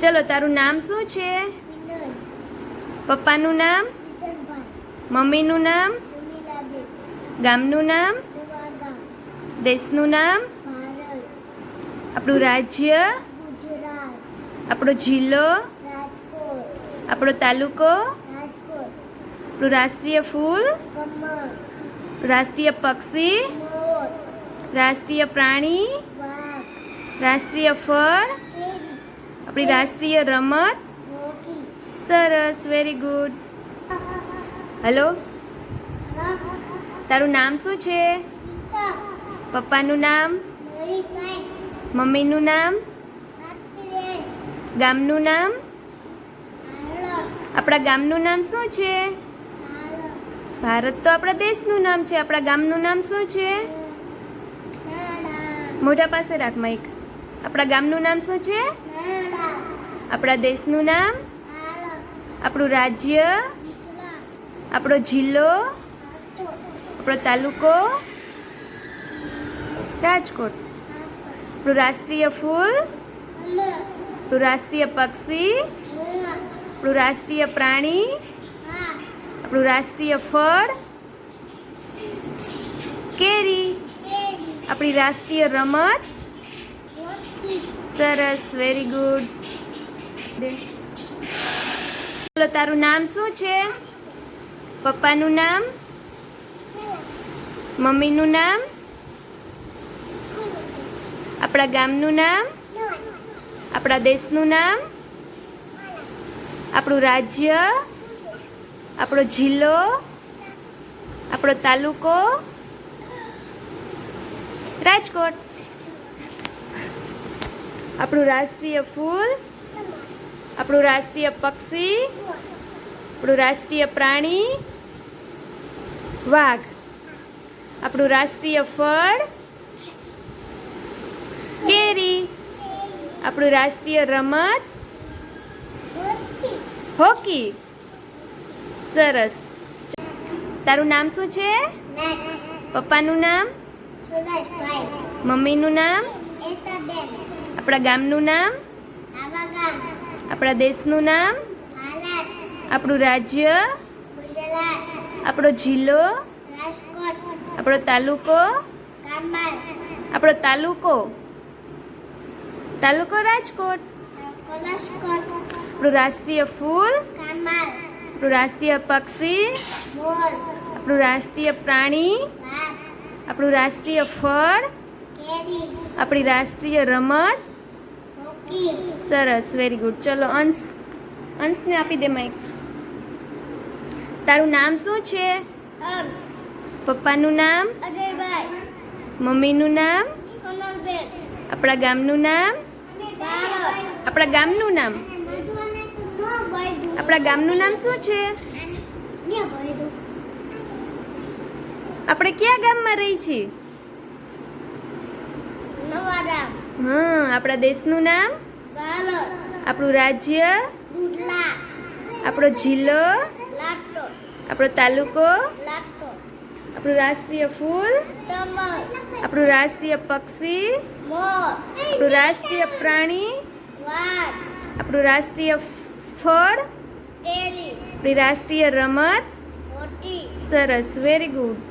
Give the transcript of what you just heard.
ચલો તારું નામ શું છે? પપ્પાનું નામ? મમ્મીનું નામ? ગામનું નામ? દેશનું નામ? આપણું રાજ્ય? આપણો જિલ્લો? આપણો તાલુકો? આપણું રાષ્ટ્રીય ફૂલ? રાષ્ટ્રીય પક્ષી? રાષ્ટ્રીય પ્રાણી? રાષ્ટ્રીય ફળ? આપણી રાષ્ટ્રીય રમત? સરસ વેરી ગુડ હલો તારું નામ શું છે? પપ્પાનું નામ? મમ્મીનું નામ? ગામનું નામ? આપણા ગામનું નામ શું છે? ભારત તો આપણા દેશનું નામ છે. આપણા ગામનું નામ શું છે? મોઢા પાસે રાખ માઈક આપણા ગામનું નામ શું છે? આપણા દેશનું નામ? આપણું રાજ્ય? આપણો જિલ્લો? આપણો તાલુકો? રાજકોટ. આપણું રાષ્ટ્રીય ફૂલ? આપણું રાષ્ટ્રીય પક્ષી? આપણું રાષ્ટ્રીય પ્રાણી? આપણું રાષ્ટ્રીય ફળ? કેરી? આપણી રાષ્ટ્રીય રમત? સરસ વેરી ગુડ ચલો તારું નામ શું છે? પપ્પાનું નામ? મમ્મીનું નામ? આપણા ગામનું નામ? આપણા દેશનું નામ? આપણું રાજ્ય? આપણો જિલ્લો? આપણો તાલુકો? રાજકોટ. આપણું રાષ્ટ્રીય ફૂલ? આપણું રાષ્ટ્રીય પક્ષી આપણું રાષ્ટ્રીય પ્રાણી વાઘ. આપણું રાષ્ટ્રીય ફળ કેરી. આપણું રાષ્ટ્રીય રમત હોકી. સરસ. તારું નામ શું છે? પપ્પાનું નામ? મમ્મીનું નામ? આપણા ગામનું નામ? આપણા દેશનું નામ? આપણું રાજ્ય? આપણો જિલ્લો? આપણો તાલુકો? આપણો તાલુકો? તાલુકો રાજકોટ. આપણું રાષ્ટ્રીય ફૂલ? આપણું રાષ્ટ્રીય પક્ષી? આપણું રાષ્ટ્રીય પ્રાણી? આપણું રાષ્ટ્રીય ફળ? આપણી રાષ્ટ્રીય રમત? સરસ વેરી ગુડ ચલો અંશ. અંશને આપી દે માઈક તારું નામ શું છે? પપ્પાનું નામ? અજયભાઈ. મમ્મીનું નામ? આપણા ગામનું નામ? આપણા ગામનું નામ? આપણા ગામનું નામ શું છે? આપણે કયા ગામમાં રહી છીએ? નવારામ હા આપણા દેશનું નામ? આપણું રાજ્ય? આપણો જિલ્લો? આપણો તાલુકો? આપણું રાષ્ટ્રીય ફૂલ? આપણું રાષ્ટ્રીય પક્ષી? આપણું રાષ્ટ્રીય પ્રાણી? આપણું રાષ્ટ્રીય ફળ? આપણી રાષ્ટ્રીય રમત? સરસ વેરી ગુડ